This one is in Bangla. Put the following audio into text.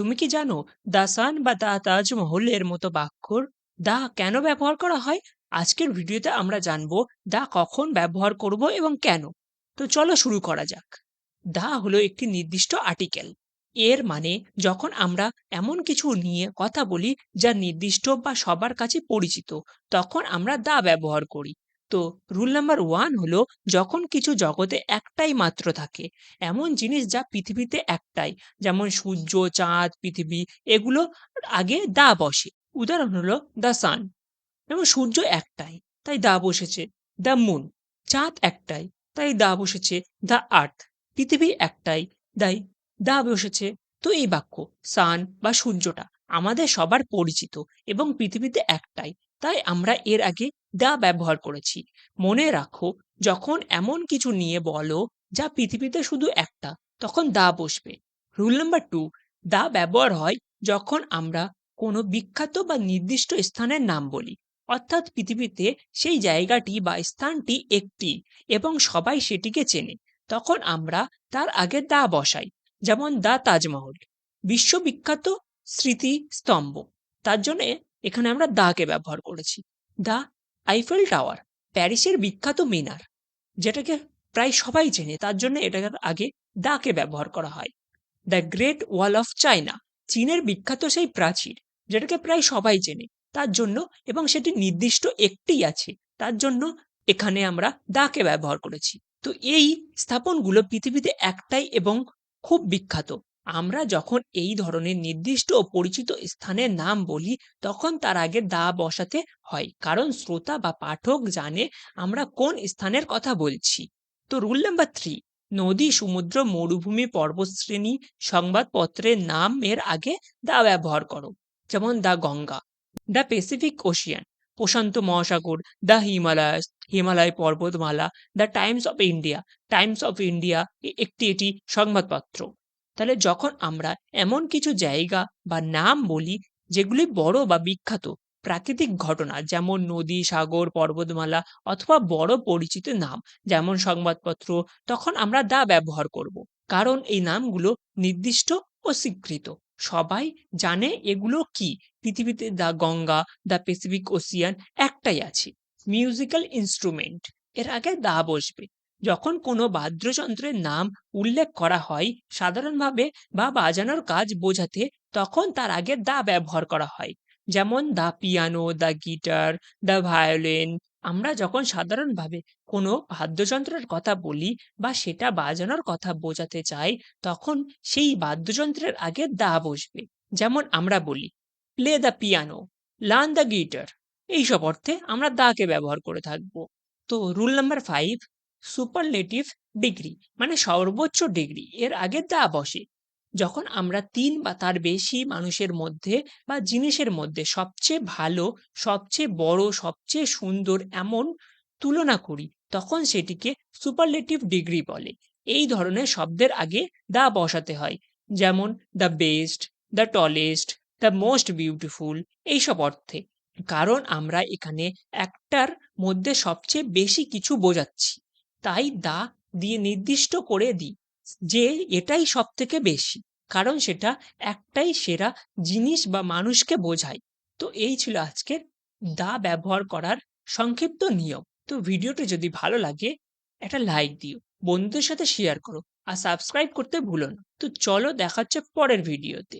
তুমি কি জানো দ্য সান বা দ্য তাজমহলের মতো বাক্যর দা কেন ব্যবহার করা হয়? আজকের ভিডিওতে আমরা জানব দা কখন ব্যবহার করব এবং কেন। তো চলো শুরু করা যাক। দা হলো একটি নির্দিষ্ট আর্টিকেল। এর মানে যখন আমরা এমন কিছু নিয়ে কথা বলি যা নির্দিষ্ট বা সবার কাছে পরিচিত, তখন আমরা দা ব্যবহার করি। তো রুল নাম্বার ওয়ান হলো যখন কিছু জগতে একটাই মাত্র থাকে, এমন জিনিস যা পৃথিবীতে একটাই। যেমন সূর্য, চাঁদ, পৃথিবী, এগুলো আগে দা বসে। উদাহরণ হলো দ্য সান যেমন সূর্য একটাই, তাই দা বসেছে। দ্য মুন চাঁদ একটাই, তাই দা বসেছে। দ্য আর্থ পৃথিবী একটাই, তাই দা বসেছে। তো এই বাক্য সান বা সূর্যটা আমাদের সবার পরিচিত এবং পৃথিবীতে একটাই। তাই আমরা এর আগে দা ব্যবহার করেছি। মনে রাখো, যখন এমন কিছু নিয়ে বলো যা পৃথিবীতে শুধু একটা, তখন দা বসবে। রুল নাম্বার টু দা ব্যবহার হয় যখন আমরা কোনো বিখ্যাত বা নির্দিষ্ট স্থানের নাম বলি। অর্থাৎ পৃথিবীতে সেই জায়গাটি বা স্থানটি একটি এবং সবাই সেটিকে চেনে। তখন আমরা তার আগে দা বসাই, যেমন দা তাজমহল, বিশ্ববিখ্যাত স্মৃতিস্তম্ভ। তার জন্যে এখানে আমরা দাকে ব্যবহার করেছি। দা আইফেল টাওয়ার প্যারিসের বিখ্যাত মিনার, যেটাকে প্রায় সবাই চেনে, তার জন্য এটাকে আগে দাকে ব্যবহার করা হয়। The great wall of China, চীনের বিখ্যাত সেই প্রাচীর, যেটাকে প্রায় সবাই চেনে, তার জন্য এবং সেটি নির্দিষ্ট একটি আছে, তার জন্য এখানে আমরা দাকে ব্যবহার করেছি। তো এই স্থাপনগুলো পৃথিবীতে একটাই এবং খুব বিখ্যাত। আমরা যখন এই ধরনের নির্দিষ্ট ও পরিচিত স্থানের নাম বলি, তখন তার আগে দা বসাতে হয়। কারণ শ্রোতা বা পাঠক জানে আমরা কোন স্থানের কথা বলছি। তো রুল নাম্বার থ্রি নদী, সমুদ্র, মরুভূমি, পর্বতশ্রেণী, সংবাদপত্রের নামের আগে দা ব্যবহার করো। যেমন the Ganga the Pacific ocean প্রশান্ত মহাসাগর দ্য হিমালয়াস হিমালয় পর্বতমালা the Times of India, Times of India একটি এটি সংবাদপত্র। তাহলে যখন আমরা এমন কিছু জায়গা বা নাম বলি যেগুলি বড় বা বিখ্যাত, প্রাকৃতিক ঘটনা, যেমন নদী, সাগর, পর্বতমালা অথবা বড় পরিচিত নাম, যেমন সংবাদপত্র, তখন আমরা দা ব্যবহার করব। কারণ এই নামগুলো নির্দিষ্ট ও স্বীকৃত। সবাই জানে এগুলো কি। পৃথিবীতে the Ganga, the Pacific ocean একটাই আছে। Musical instrument. এর আগে দা বসবে। যখন কোনো বাদ্যযন্ত্রের নাম উল্লেখ করা হয় সাধারণভাবে বা বাজানোর কাজ বোঝাতে, তখন তার আগে দা ব্যবহার করা হয়। যেমন the piano the guitar the violin. আমরা যখন সাধারণভাবে কোনো বাদ্যযন্ত্রের কথা বলি বা সেটা বাজানোর কথা বোঝাতে চাই, তখন সেই বাদ্যযন্ত্রের আগে দা বসবে। যেমন আমরা বলি, play the piano, learn the guitar. এইসব অর্থে আমরা দাকে ব্যবহার করে থাকব। তো rule number five superlative degree মানে সর্বোচ্চ ডিগ্রি এর আগে দা বসে। যখন আমরা তিন বা তার বেশি মানুষের মধ্যে বা জিনিসের মধ্যে সবচেয়ে ভালো, সবচেয়ে বড়, সবচেয়ে সুন্দর এমন তুলনা করি, তখন সেটিকে সুপারলেটিভ ডিগ্রি বলে। এই ধরনের শব্দের আগে দা বসাতে হয়, যেমন the best the tallest the most beautiful, এইসব অর্থে। কারণ আমরা এখানে একটার মধ্যে সবচেয়ে বেশি কিছু বোঝাচ্ছি। তাই দা দিয়ে নির্দিষ্ট করে দিই যে এটাই সব থেকে বেশি। কারণ সেটা একটাই সেরা জিনিস বা মানুষকে বোঝায়। তো এই ছিল আজকের দা ব্যবহার করার সংক্ষিপ্ত নিয়ম। তো ভিডিওটি যদি ভালো লাগে, একটা লাইক দিও, বন্ধুদের সাথে শেয়ার করো আর সাবস্ক্রাইব করতে ভুলো না। তো চলো দেখাচ্ছে পরের ভিডিওতে।